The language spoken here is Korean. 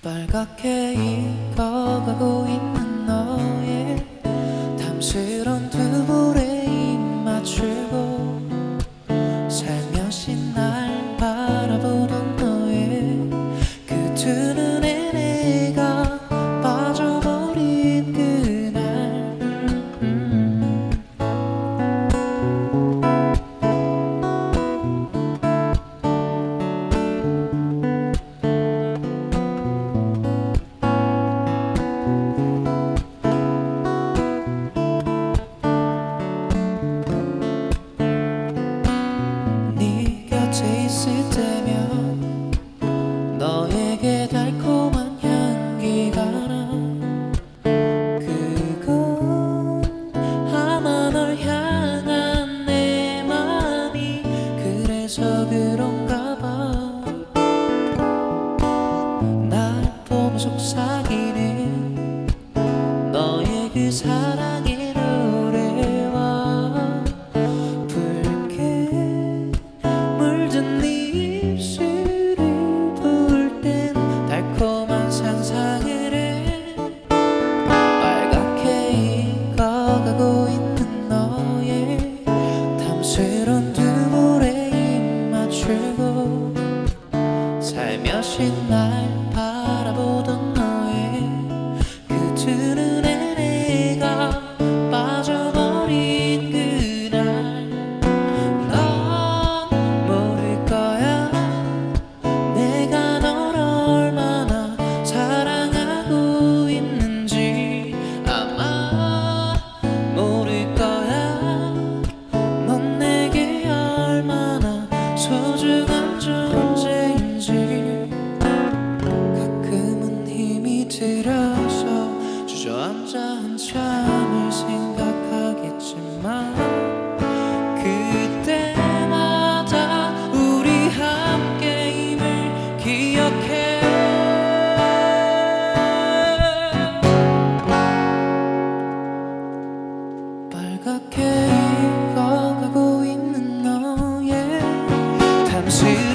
빨갛게 익어가고 있는 너의 탐스러 수 있다면 너에게 달콤한 향기가 나. 그건 아마 널 향한 내 마음이 그래서 그런가 comes.